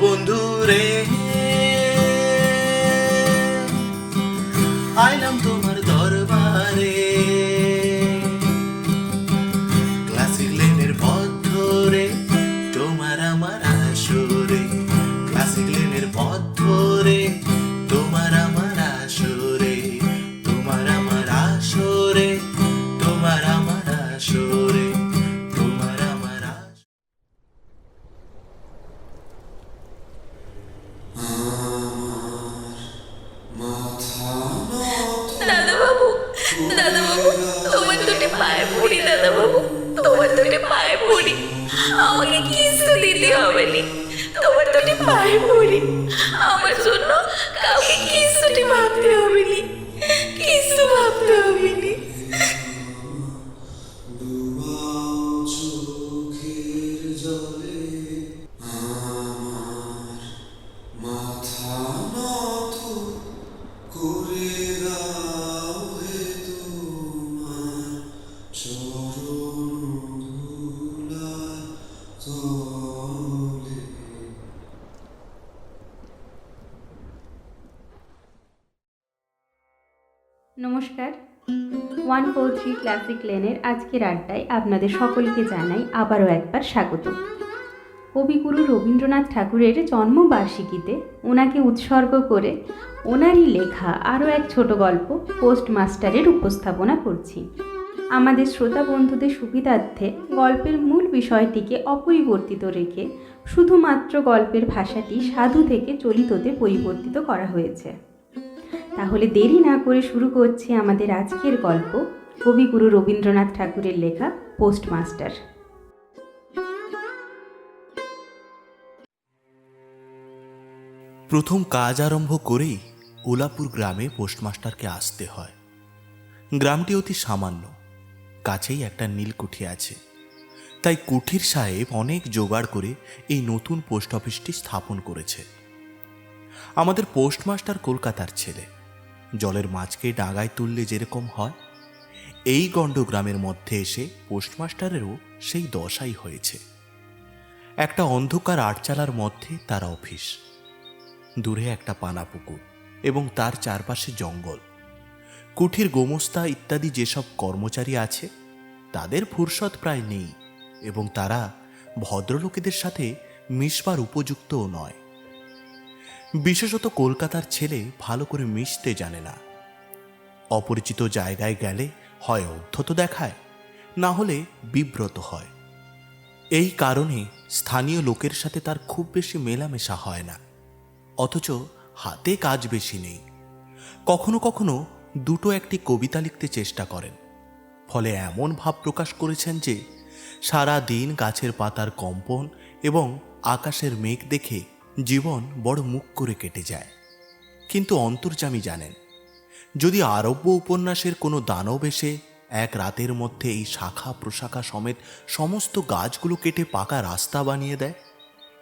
বন্ধু রে। আইলাম তোমার দাদা বাবু তোমার দুটি পায়ে পড়ি আমাকে কিছু দিতে হবে নি তোমার দুটি পায়ে পড়ি আমার জন্য কাউকে কিছুটি ভাবতে হবে নি কিছু ভাবতে হবে ক্লাসিক লেনের আজকের আড্ডায় আপনাদের সকলকে জানাই আবারও একবার স্বাগত। কবিগুরু রবীন্দ্রনাথ ঠাকুরের জন্মবার্ষিকীতে ওনাকে উৎসর্গ করে ওনারই লেখা আরও এক ছোট গল্প পোস্টমাস্টারের উপস্থাপনা করছি। আমাদের শ্রোতা বন্ধুদের সুবিধার্থে গল্পের মূল বিষয়টিকে অপরিবর্তিত রেখে শুধুমাত্র গল্পের ভাষাটি সাধু থেকে চলিততে পরিবর্তিত করা হয়েছে। তাহলে দেরি না করে শুরু করছি আমাদের আজকের গল্প কবিগুরু রবীন্দ্রনাথ ঠাকুরের লেখা পোস্টমাস্টার। প্রথম কাজ আরম্ভ করেই ওলাপুর গ্রামে পোস্টমাস্টারকে আসতে হয়। গ্রামটি অতি সামান্য, কাছেই একটা নীলকুঠি আছে। তাই কুঠির সাহেব অনেক জোগাড় করে এই নতুন পোস্ট অফিসটি স্থাপন করেছে। আমাদের পোস্টমাস্টার কলকাতার ছেলে, জলের মাছকে ডাঙায় তুললে যেরকম হয় এই গণ্ডগ্রামের মধ্যে এসে পোস্টমাস্টারেরও সেই দশাই হয়েছে। একটা অন্ধকার আটচালার মধ্যে তার অফিস। দূরে একটা পানা পুকুর এবং তার চারপাশে জঙ্গল। কুঠির গোমস্তা ইত্যাদি যেসব কর্মচারী আছে, তাদের ফুরসত প্রায় নেই এবং তারা ভদ্রলোকেদের সাথে মিশবার উপযুক্তও নয়। বিশেষত কলকাতার ছেলে ভালো করে মিশতে জানে না। অপরিচিত জায়গায় গেলে হয় অধ্যত দেখায়, না হলে বিব্রত হয়। এই কারণে স্থানীয় লোকের সাথে তার খুব বেশি মেলামেশা হয় না। অথচ হাতে কাজ বেশি নেই। কখনো কখনো দুটো একটি কবিতা লিখতে চেষ্টা করেন। ফলে এমন ভাব প্রকাশ করেছেন যে, সারা দিন গাছের পাতার কম্পন এবং আকাশের মেঘ দেখে জীবন বড় মুখ করে কেটে যায়। কিন্তু অন্তর্যামী জানেন যদি আরব্য উপন্যাসের কোনো দানব এসে এক রাতের মধ্যে এই শাখা প্রশাখা সমেত সমস্ত গাছগুলো কেটে পাকা রাস্তা বানিয়ে দেয়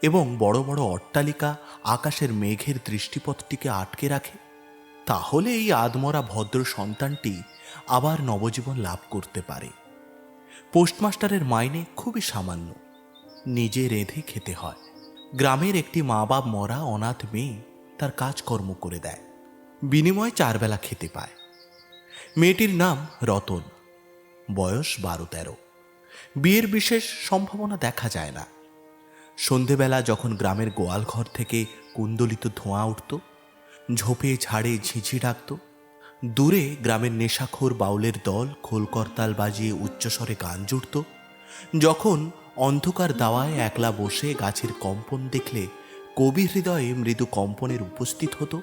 এবং বড় বড় অট্টালিকা আকাশের মেঘের দৃষ্টিপথটিকে আটকে রাখে, তাহলে এই আদমরা ভদ্র সন্তানটি আবার নবজীবন লাভ করতে পারে। পোস্টমাস্টারের মাইনে খুবই সামান্য। নিজে রেঁধে খেতে হয়। গ্রামের একটি মা বাপ মরা অনাথ মেয়ে তার কাজকর্ম করে দেয়। বিনিময়ে চারবেলা খেতে পায়। মেয়েটির নাম রতন। বয়স বারো তেরো। বিয়ের বিশেষ সম্ভাবনা দেখা যায় না। সন্ধেবেলা যখন গ্রামের গোয়াল ঘর থেকে কুন্দলিত ধোঁয়া উঠত, ঝোপে ঝাড়ে ঝিঝি ডাকত, দূরে গ্রামের নেশাখোর বাউলের দল খোলকরতাল বাজিয়ে উচ্চস্বরে গান জুড়ত, যখন অন্ধকার দাওয়ায় একলা বসে গাছের কম্পন দেখলে কবি হৃদয়ে মৃদু কম্পনের উপস্থিত হতো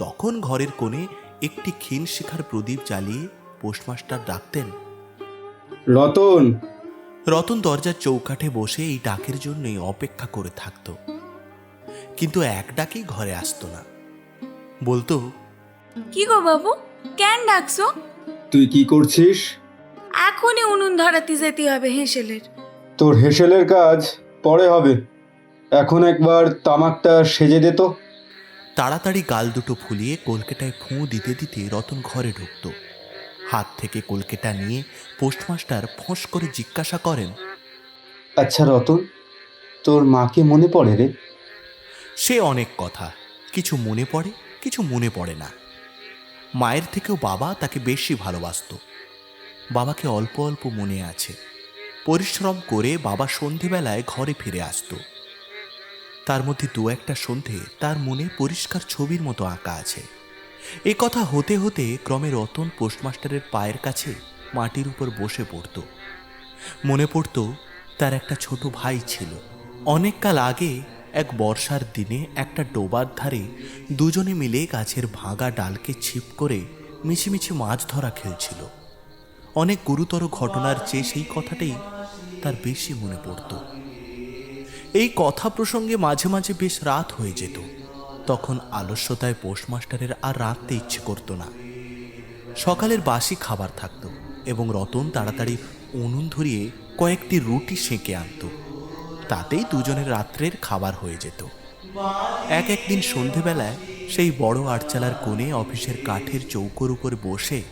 তখন ঘরের কোণে একটি ক্ষীণ শিখার প্রদীপ জ্বালিয়ে পোস্টমাস্টার ডাকতেন। রতন! রতন দরজার চৌকাঠে বসে এই ডাকের জন্যই অপেক্ষা করে থাকত। কিন্তু এক ডাকেই ঘরে আসতো না। বলতো কি গো বাবু? কেন ডাকছো? তুই কি করছিস? এখনই উনুন ধরাতে যেতে হবে হেঁসেলের। তোর হেসেলের কাজ পরে হবে। এখন একবার তামাকটা সেজে দে তো। তাড়াতাড়ি গাল দুটো ফুলিয়ে কলকেটায় ফুঁ দিতে দিতে রতন ঘরে ঢুকত। হাত থেকে কলকেটা নিয়ে পোস্টমাস্টার ফোঁস করে জিজ্ঞাসা করেন আচ্ছা রতন তোর মাকে মনে পড়ে রে? সে অনেক কথা কিছু মনে পড়ে কিছু মনে পড়ে না। মায়ের থেকেও বাবা তাকে বেশি ভালোবাসতো। বাবাকে অল্প অল্প মনে আছে। পরিশ্রম করে বাবা সন্ধেবেলায় ঘরে ফিরে আসতো। তার মধ্যে দু একটা সন্ধে তার মনে পরিষ্কার ছবির মতো আঁকা আছে। এই কথা হতে হতে ক্রমে রতন পোস্টমাস্টারের পায়ের কাছে মাটির উপর বসে পড়ত। মনে পড়ত তার একটা ছোট ভাই ছিল। অনেককাল আগে এক বর্ষার দিনে একটা ডোবার ধারে দুজনে মিলে গাছের ভাঙা ডালকে ছিপ করে মিছিমিছি মাছ ধরা খেলছিল। অনেক গুরুতর ঘটনার চেয়ে সেই কথাটাই তার বেশি মনে পড়তো। এই কথা প্রসঙ্গে মাঝে মাঝে বেশ রাত হয়ে যেত। তখন আলস্যতায় পোস্টমাস্টারের আর রাঁধতে ইচ্ছে করতো না। সকালের বাসি খাবার থাকতো এবং রতন তাড়াতাড়ি উনুন ধরিয়ে কয়েকটি রুটি সেঁকে আনতো। তাতেই দুজনের রাত্রের খাবার হয়ে যেত। এক একদিন সন্ধেবেলায় সেই বড় আটচালার কোণে অফিসের কাঠের চৌকোর উপর বসে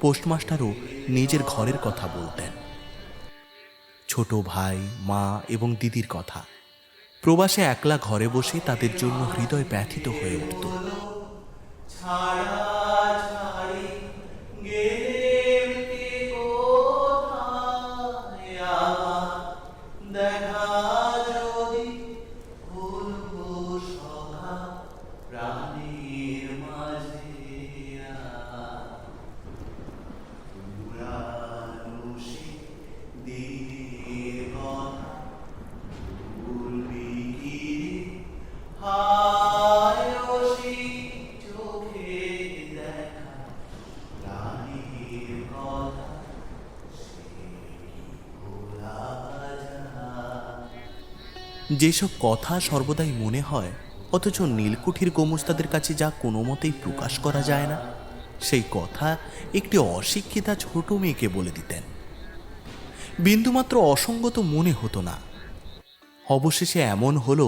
পোস্টমাস্টারও নিজের ঘরের কথা বলতেন। ছোট ভাই, মা এবং দিদির কথা। প্রবাসে একলা ঘরে বসে তাদের জন্য হৃদয় ব্যথিত হয়ে উঠত। যেসব কথা সর্বদাই মনে হয়, অথচ নীলকুঠির গোমস্তাদের কাছে যা কোনো মতেই প্রকাশ করা যায় না, সেই কথা একটি অশিক্ষিতা ছোট মেয়েকে বলে দিতেন। বিন্দুমাত্র অসঙ্গত মনে হতো না। অবশেষে এমন হলো,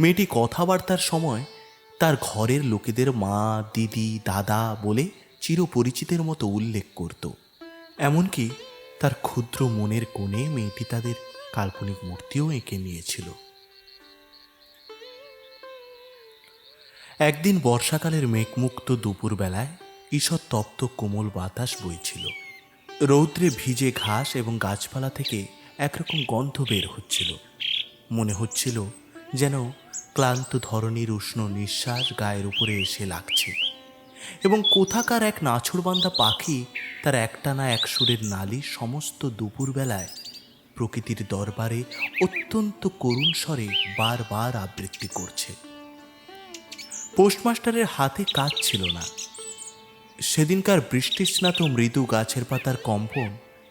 মেয়েটি কথাবার্তার সময় তার ঘরের লোকেদের মা, দিদি, দাদা বলে চিরপরিচিতের মতো উল্লেখ করত। এমনকি তার ক্ষুদ্র মনের কোণে মেয়েটি তাদের কাল্পনিক মূর্তিও এঁকে নিয়েছিল। একদিন বর্ষাকালের মেঘমুক্ত দুপুরবেলায় ঈষৎ তপ্ত কোমল বাতাস বইছিল। রৌদ্রে ভিজে ঘাস এবং গাছপালা থেকে একরকম গন্ধ বের হচ্ছিল। মনে হচ্ছিল যেন ক্লান্ত ধরনীর উষ্ণ নিঃশ্বাস গায়ের উপরে এসে লাগছে। এবং কোথাকার এক নাছড়বান্ধা পাখি তার একটানা এক সুরের নালি সমস্ত দুপুরবেলায় প্রকৃতির দরবারে অত্যন্ত করুণ স্বরে বারবার আবৃত্তি করছে। পোস্টমাস্টারের হাতে কাজ ছিল না। সেদিনকার বৃষ্টিস্নাত মৃদু গাছের পাতার কম্পন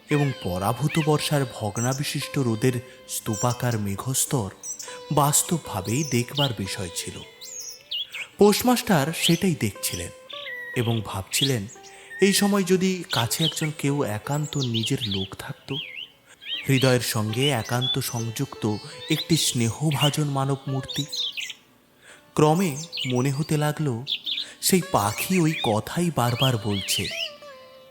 এবং পরাভূত বর্ষার ভগ্নাবিশিষ্ট রোদের স্তূপাকার মেঘস্তর বাস্তবভাবেই দেখবার বিষয় ছিল। পোস্টমাস্টার সেটাই দেখছিলেন এবং ভাবছিলেন, এই সময় যদি কাছে একজন কেউ একান্ত নিজের লোক থাকতো, হৃদয়ের সঙ্গে একান্ত সংযুক্ত একটি স্নেহভাজন মানব মূর্তি ক্রমে মনে হতে লাগল, সেই পাখি ওই কথাই বারবার বলছে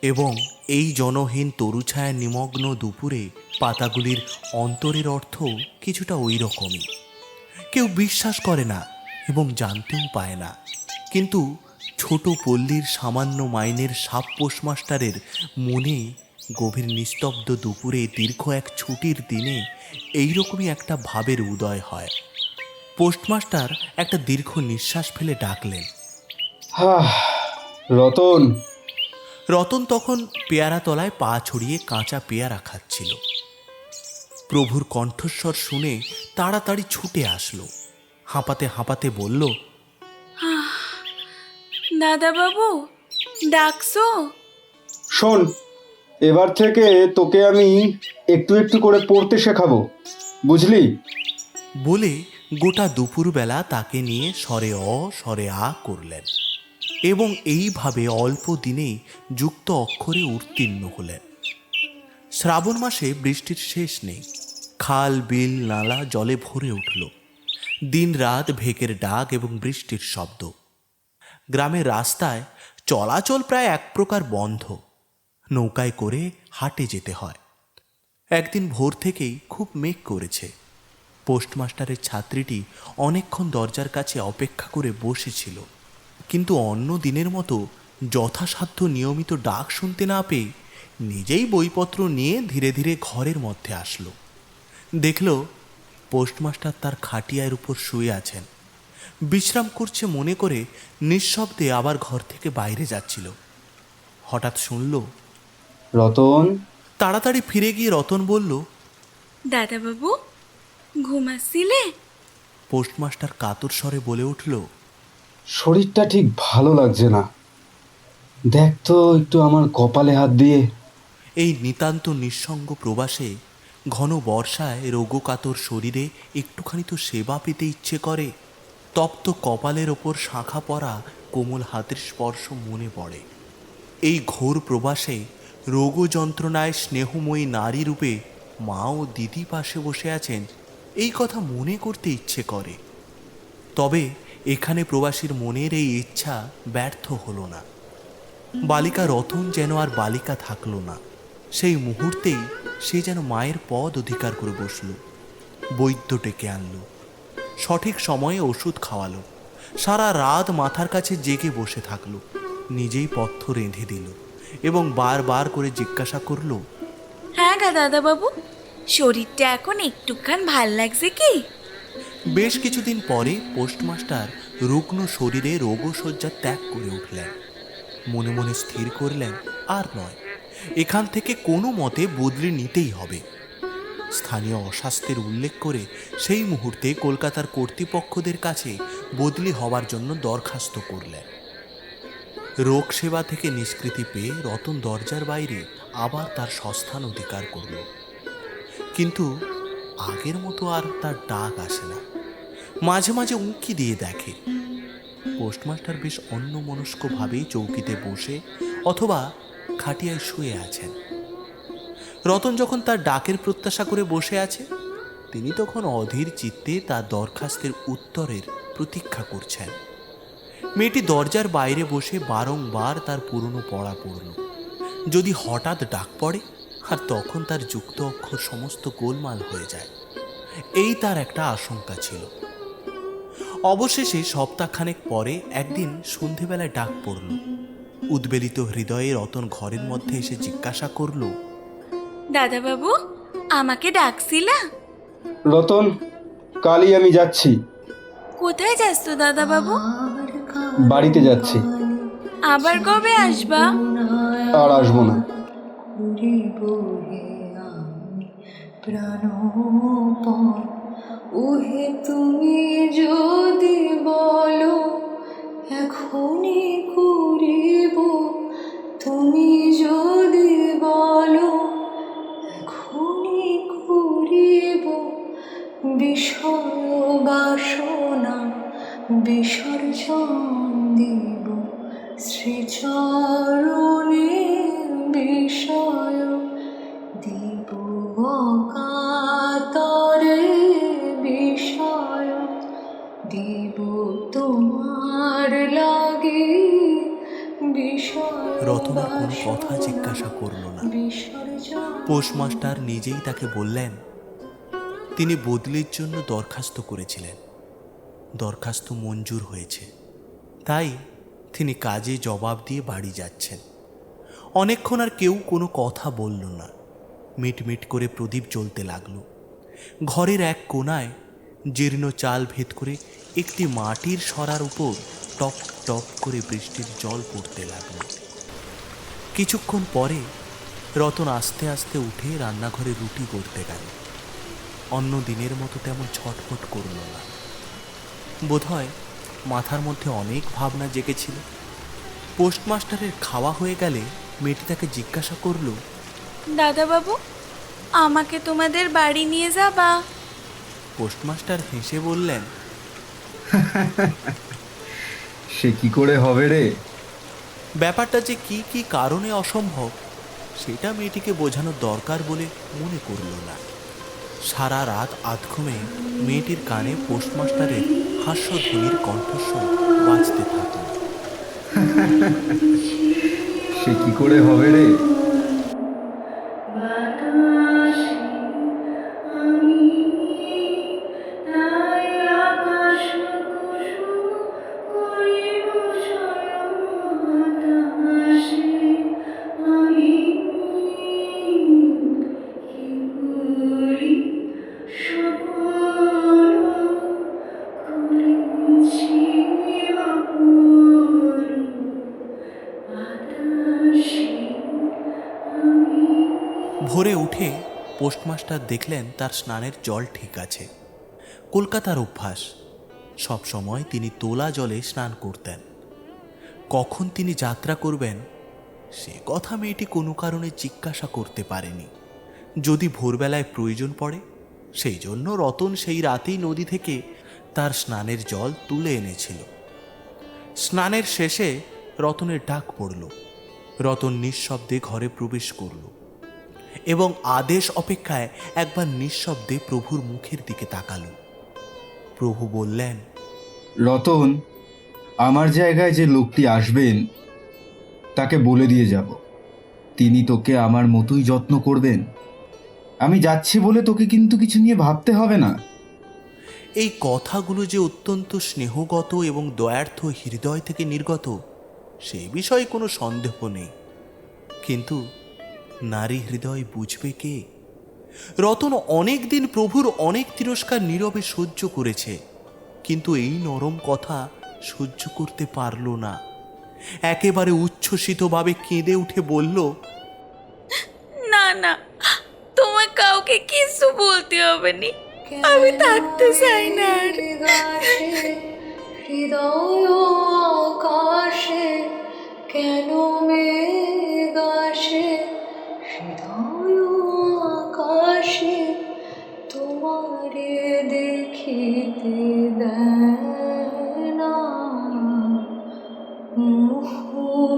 এবং এই জনহীন তরুছায়া নিমগ্ন দুপুরে পাতাগুলির অন্তরের অর্থ কিছুটা ওই রকমই। কেউ বিশ্বাস করে না এবং জানতেও পায় না। কিন্তু ছোট পল্লীর সামান্য মাইনের সাপ পোস্টমাস্টারের মনে গভীর নিস্তব্ধ দুপুরে দীর্ঘ এক ছুটির দিনে এইরকমই একটা ভাবের উদয় হয়। পোস্টমাস্টার একটা দীর্ঘ নিঃশ্বাস ফেলে ডাকলেন। হাহ, রতন। রতন তখন পেয়ারা তলায় পা ছড়িয়ে কাঁচা পেয়ারা খাচ্ছিল। প্রভুর কণ্ঠস্বর শুনে তাড়াতাড়ি ছুটে আসলো। হাঁপাতে হাঁপাতে বলল দাদা বাবু ডাকছো? শোন এবার থেকে তোকে আমি একটু একটু করে পড়তে শেখাবো। বুঝলি? বলে গোটা দুপুরবেলা তাকে নিয়ে স্বরে অ স্বরে আ করলেন এবং এইভাবে অল্প দিনেই যুক্ত অক্ষরে উত্তীর্ণ হলেন। শ্রাবণ মাসে বৃষ্টির শেষ নেই। খাল, বিল, নালা, জলে ভরে উঠল। দিন রাত ভেকের ডাক এবং বৃষ্টির শব্দ। গ্রামের রাস্তায় চলাচল প্রায় এক প্রকার বন্ধ। নৌকায় করে হাটে যেতে হয়। একদিন ভোর থেকেই খুব মেঘ করেছে। পোস্টমাস্টারের ছাত্রীটি অনেকক্ষণ দরজার কাছে অপেক্ষা করে বসেছিল। কিন্তু অন্য দিনের মতো যথাসাধ্য নিয়মিত ডাক শুনতে না পেয়ে নিজেই বইপত্র নিয়ে ধীরে ধীরে ঘরের মধ্যে আসলো। দেখল পোস্টমাস্টার তার খাটিয়ার উপর শুয়ে আছেন। বিশ্রাম করছে মনে করে নিঃশব্দে আবার ঘর থেকে বাইরে যাচ্ছিল। হঠাৎ শুনল রতন? তাড়াতাড়ি ফিরে গিয়ে রতন বলল দাদাবাবু? ঘুমাচ্ছিলে পোস্টমাস্টার কাতর স্বরে বলে উঠল শরীরটা ঠিক ভালো লাগছে না। দেখ তো একটু আমার কপালে হাত দিয়ে। এই নিতান্ত নিঃসঙ্গ প্রবাসে ঘন বর্ষায় রোগকাতর শরীরে একটুখানি তো সেবা পেতে ইচ্ছে করে তপ্ত কপালের ওপর শাখা পরা কোমল হাতের স্পর্শ মনে পড়ে। এই ঘোর প্রবাসে রোগ যন্ত্রণায় স্নেহময়ী নারী রূপে মা ও দিদি পাশে বসে আছেন এই কথা মনে করতে ইচ্ছে করে। তবে এখানে প্রবাসীর মনের এই ইচ্ছা ব্যর্থ হলো না। বালিকা রতন যেন আর বালিকা থাকল না। সেই মুহূর্তেই সে যেন মায়ের পদ অধিকার করে বসল, বৈদ্য ডেকে আনলো, সঠিক সময়ে ওষুধ খাওয়ালো, সারা রাত মাথার কাছে জেগে বসে থাকল, নিজেই পথ্য রেঁধে দিল এবং বারবার করে জিজ্ঞাসা করল হ্যাঁ গা দাদাবাবু। শরীরটা এখন একটুখান ভালো লাগছে কি? বেশ কিছুদিন পরে পোস্টমাস্টার রুগ্ন শরীরে রোগশয্যা ত্যাগ করে উঠলেন। মনে মনে স্থির করলেন, আর নয়, এখান থেকে কোনো মতে বদলে নিতেই হবে। স্থানীয় অস্বাস্থ্যের উল্লেখ করে সেই মুহূর্তে কলকাতার কর্তৃপক্ষদের কাছে বদলি হওয়ার জন্য দরখাস্ত করলেন। রোগ সেবা থেকে নিষ্কৃতি পেয়ে রতন দরজার বাইরে আবার তার সস্থান অধিকার করল। কিন্তু আগের মতো আর তার ডাক আসে না। মাঝে মাঝে উঁকি দিয়ে দেখে। পোস্টমাস্টার বেশ অন্যমনস্কভাবেই চৌকিতে বসে অথবা খাটিয়ায় শুয়ে আছেন। রতন যখন তার ডাকের প্রত্যাশা করে বসে আছে, তিনি তখন অধীর চিত্তে তার দরখাস্তের উত্তরের প্রতীক্ষা করছেন। মেয়েটি দরজার বাইরে বসে বারংবার তার পুরনো পড়া পড়ল। যদি হঠাৎ ডাক পড়ে আর তখন তার যুক্ত অক্ষর সমস্ত গোলমাল হয়ে যায়। এই তার একটা আশঙ্কা ছিল। অবশেষে সপ্তাহখানেক পরে একদিন সন্ধেবেলায় ডাক পড়ল। উদ্বেলিত হৃদয়ে রতন ঘরের মধ্যে এসে জিজ্ঞাসা করল দাদাবাবু আমাকে ডাকছিলা? রতন কালই আমি যাচ্ছি। কোথায় যাচ্ছ দাদাবাবু? বাড়িতে যাচ্ছি। আবার কবে আসবা? আর আসব না। করিব হে আমি প্রাণপণ। ওহে তুমি যদি বলো, এখনই করিব তুমি যদি বলো, এখনই করিব বিষয় বাসনা, বিসর্জন দিব। শ্রীচরণে বিষয় দিব কাতরে বিষয়। দিব তোমার লাগে রতন আর কথা জিজ্ঞাসা করল না। পোস্টমাস্টার নিজেই তাকে বললেন তিনি বদলির জন্য দরখাস্ত করেছিলেন। দরখাস্ত মঞ্জুর হয়েছে। তাই তিনি কাজে জবাব দিয়ে বাড়ি যাচ্ছেন। অনেকক্ষণ আর কেউ কোনো কথা বলল না। মিটমিট করে প্রদীপ জ্বলতে লাগল। ঘরের এক কোনায় জীর্ণ চাল ভেদ করে একটি মাটির সরার উপর টপ টপ করে বৃষ্টির জল পড়তে লাগল। কিছুক্ষণ পরে রতন আস্তে আস্তে উঠে রান্নাঘরে রুটি করতে গেল। অন্য দিনের মতো তেমন ছটফট করল না। বোধহয় মাথার মধ্যে অনেক ভাবনা জেগেছিল। পোস্টমাস্টারের খাওয়া হয়ে গেলে মেয়েটি তাকে জিজ্ঞাসা করল দাদাবাবু আমাকে তোমাদের বাড়ি নিয়ে যাবা? পোস্টমাস্টার হেসে বললেন সে কি করে হবে রে? ব্যাপারটা যে কি কি কারণে অসম্ভব সেটা মেয়েটিকে বোঝানোর দরকার বলে মনে করল না। সারা রাত আধঘুমে মেয়েটির কানে পোস্টমাস্টারের হাস্যধ্বনির কণ্ঠস্বর বাজতে থাকল। সে কি করে হবে রে? পোস্টমাস্টার দেখলেন তার স্নানের জল ঠিক আছে। কলকাতার অভ্যাস। সব সময় তিনি তোলা জলে স্নান করতেন। কখন তিনি যাত্রা করবেন, সে কথা মেয়েটি কোনো কারণে জিজ্ঞাসা করতে পারেনি। যদি ভোরবেলায় প্রয়োজন পড়ে, সেই জন্য রতন সেই রাতেই নদী থেকে তার স্নানের জল তুলে এনেছিল। স্নানের শেষে রতনের ডাক পড়ল। রতন নিঃশব্দে ঘরে প্রবেশ করল। এবং আদেশ অপেক্ষায় একবার নিঃশব্দে প্রভুর মুখের দিকে তাকালো। প্রভু বললেন রতন আমার জায়গায় যে লোকটি আসবেন তাকে বলে দিয়ে যাব। তিনি তোকে আমার মতোই যত্ন করবেন। আমি যাচ্ছি বলে তোকে কিন্তু কিছু নিয়ে ভাবতে হবে না। এই কথাগুলো যে অত্যন্ত স্নেহগত এবং দয়ার্থ হৃদয় থেকে নির্গত সেই বিষয়ে কোনো সন্দেহ নেই। কিন্তু নারী হৃদয় বুঝবে কে? রতন অনেক দিন প্রভুর অনেক তিরস্কার নীরবে সহ্য করেছে কিন্তু এই নরম কথা সহ্য করতে পারল না। একেবারে উচ্ছ্বসিতভাবে কেঁদে উঠে বলল না না তোমার কাউকে কিছু বলতে হবে নি। আমি থাকতে চাই না হৃদয় আকাশে কেন মেঘ আসে? হৃদয় আকাশে তোমারে দেখিতে দেয় না।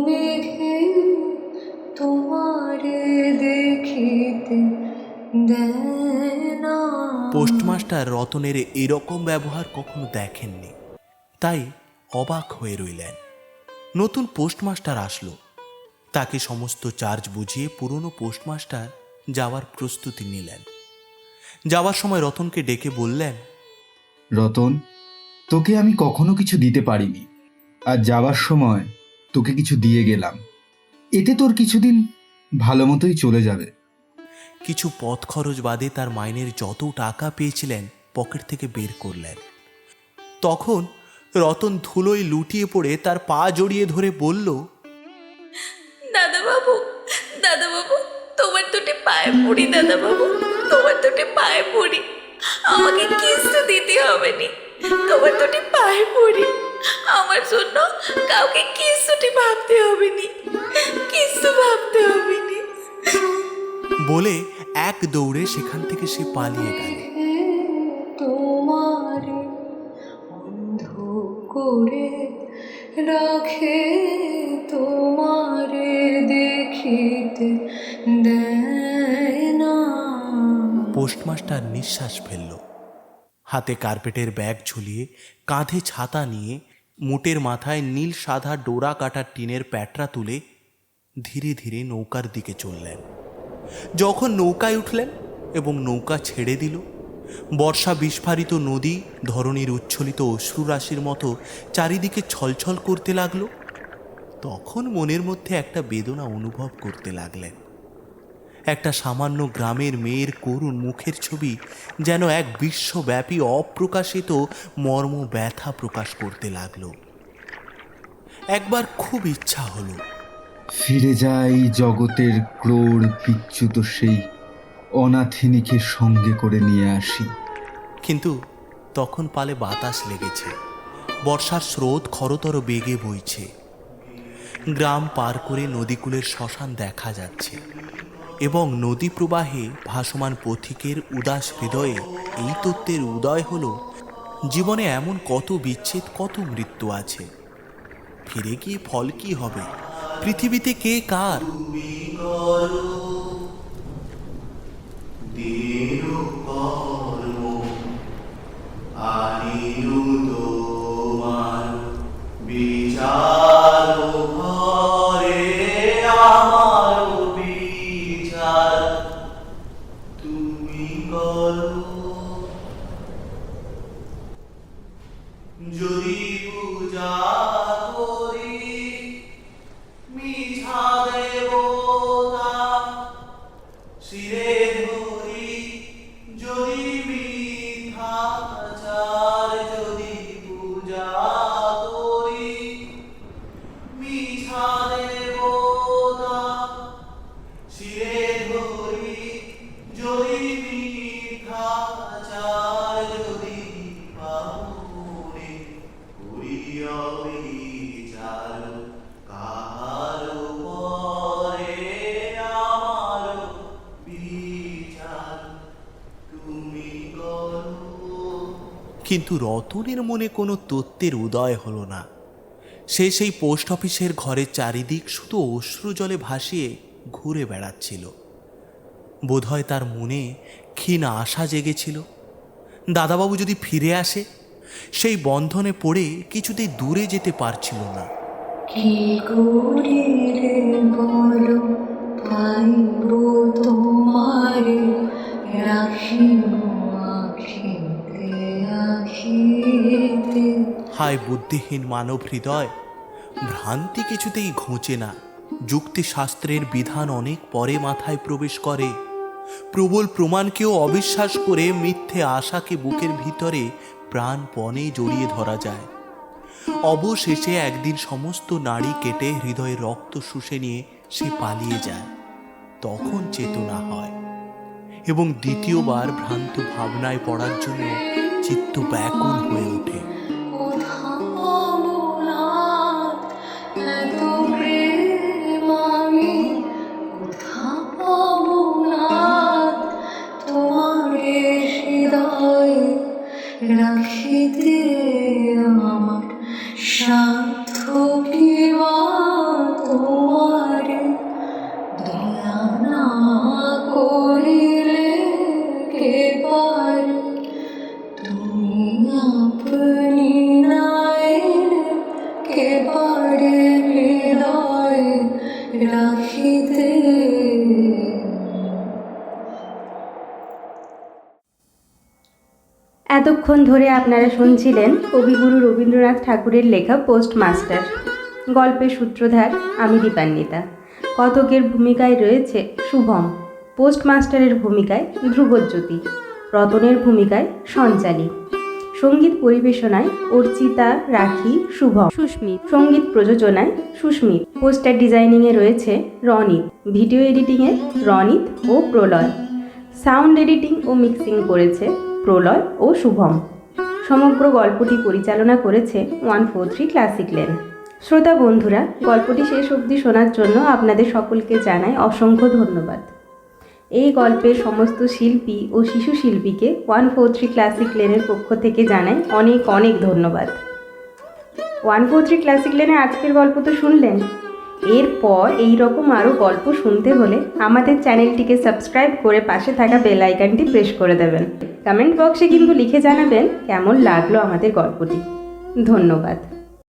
মেঘে তোমারে দেখিতে দেয় না। পোস্টমাস্টার রতনের এরকম ব্যবহার কখনো দেখেননি, তাই অবাক হয়ে রইলেন। নতুন পোস্টমাস্টার আসলো। তাকে সমস্ত চার্জ বুঝিয়ে পুরনো পোস্টমাস্টার যাওয়ার প্রস্তুতি নিলেন। যাওয়ার সময় রতনকে ডেকে বললেন রতন তোকে আমি কখনো কিছু দিতে পারিনি। আর যাওয়ার সময় তোকে কিছু দিয়ে গেলাম। এতে তোর কিছুদিন ভালো মতোই চলে যাবে। কিছু পথ খরচ বাদে তার মাইনের যত টাকা পেয়েছিলেন পকেট থেকে বের করলেন। তখন রতন ধুলোয় লুটিয়ে পড়ে তার পা জড়িয়ে ধরে বলল দাদা বাবু দাদা তোমার দুটি পায়ে পড়ি দাদা বাবু তোমার দুটি পায়ে পড়ি। আমাকে কিছু দিতে হবে নি। তোমার দুটি পায়ে পড়ি। আমার জন্য কাউকে কিছুটি ভাবতে হবে নি। কিছু ভাবতে হবে নি। বলে এক দৌড়ে সেখান থেকে সে পালিয়ে গেল। তোমার অন্ধ করে রাখে তোমারে দেখিতে না। পোস্টমাস্টার নিঃশ্বাস ফেলল। হাতে কার্পেটের ব্যাগ ঝুলিয়ে, কাঁধে ছাতা নিয়ে, মুটের মাথায় নীল সাদা ডোরা কাটা টিনের প্যাটরা তুলে ধীরে ধীরে নৌকার দিকে চললেন। যখন নৌকায় উঠলেন এবং নৌকা ছেড়ে দিল বর্ষা বিস্ফারিত নদী, ধরণীর উচ্ছ্বলিত অশ্রুরাশির মতো চারিদিকে ছলছল করতে লাগল। তখন মনের মধ্যে একটা বেদনা অনুভব করতে লাগলেন। একটা সামান্য গ্রামের মেয়ের করুণ মুখের ছবি যেন এক বিশ্বব্যাপী অপ্রকাশিত মর্ম ব্যথা প্রকাশ করতে লাগল। একবার খুব ইচ্ছা হলো। ফিরে যাই জগতের ক্রোড় বিচ্যুত সেই অনাথিনীকে সঙ্গে করে নিয়ে আসি। কিন্তু তখন পালে বাতাস লেগেছে। বর্ষার স্রোত খরতর বেগে বইছে। গ্রাম পার করে নদীকূলের শ্মশান দেখা যাচ্ছে এবং নদী প্রবাহে ভাসমান পথিকের উদাস হৃদয়ে এই তত্ত্বের উদয় হল, জীবনে এমন কত বিচ্ছেদ, কত মৃত্যু আছে। ফিরে গিয়ে ফল কি হবে? পৃথিবীতে কে কার? যদি কিন্তু রতনের মনে কোনো তত্ত্বের উদয় হলো না। সে সেই পোস্ট অফিসের ঘরের চারিদিক শুধু অশ্রু জলে ভাসিয়ে ঘুরে বেড়াচ্ছিল। বোধহয় তার মনে ক্ষীণ আশা জেগেছিল। দাদাবাবু যদি ফিরে আসে, সেই বন্ধনে পড়ে কিছুতেই দূরে যেতে পারছিল না। কি রাখিব হায় বুদ্ধিহীন মানব হৃদয়, ভ্রান্তি কিছুতেই ঘুঁচে না। যুক্তিশাস্ত্রের বিধান অনেক পরে মাথায় প্রবেশ করে। প্রবল প্রমাণকেও অবিশ্বাস করে মিথ্যে আশাকে বুকের ভিতরে প্রাণপণে জড়িয়ে ধরা যায়। অবশেষে একদিন সমস্ত নাড়ি কেটে হৃদয়ে রক্ত শুষে নিয়ে সে পালিয়ে যায়। তখন চেতনা হয় এবং দ্বিতীয়বার ভ্রান্ত ভাবনায় পড়ার জন্য চিত্ত ব্যাকুল হয়ে ওঠে। এতক্ষণ ধরে আপনারা শুনছিলেন কবিগুরু রবীন্দ্রনাথ ঠাকুরের লেখা পোস্টমাস্টার। গল্পের সূত্রধার আমি দীপান্বিতা। কতকের ভূমিকায় রয়েছে শুভম। পোস্টমাস্টারের ভূমিকায় ধ্রুবজ্যোতি। রতনের ভূমিকায় সঞ্চালী। সংগীত পরিবেশনায় অর্চিতা রাখি শুভম। সুস্মিত। সংগীত প্রযোজনায় সুস্মিত। পোস্টার ডিজাইনিংয়ে রয়েছে রনিত। ভিডিও এডিটিংয়ে রনিত ও প্রলয়। সাউন্ড এডিটিং ও মিক্সিং করেছে প্রলয় ও শুভম। সমগ্র গল্পটি পরিচালনা করেছে one four three classic lane. শ্রোতা বন্ধুরা, গল্পটি শেষ অবধি শোনার জন্য আপনাদের সকলকে জানাই অসংখ্য ধন্যবাদ। এই গল্পের সমস্ত শিল্পী ও শিশু শিল্পীকে ওয়ান ফোর থ্রি ক্লাসিক লেনের পক্ষ থেকে জানাই অনেক অনেক ধন্যবাদ। ওয়ান ফোর থ্রি ক্লাসিক লেনে আজকের গল্প তো শুনলেন। এরপর এই রকম আরও গল্প শুনতে হলে আমাদের চ্যানেলটিকে সাবস্ক্রাইব করে পাশে থাকা বেল আইকনটি প্রেস করে দেবেন। কমেন্ট বক্সে কিন্তু লিখে জানাবেন কেমন লাগল আমাদের গল্পটি। ধন্যবাদ।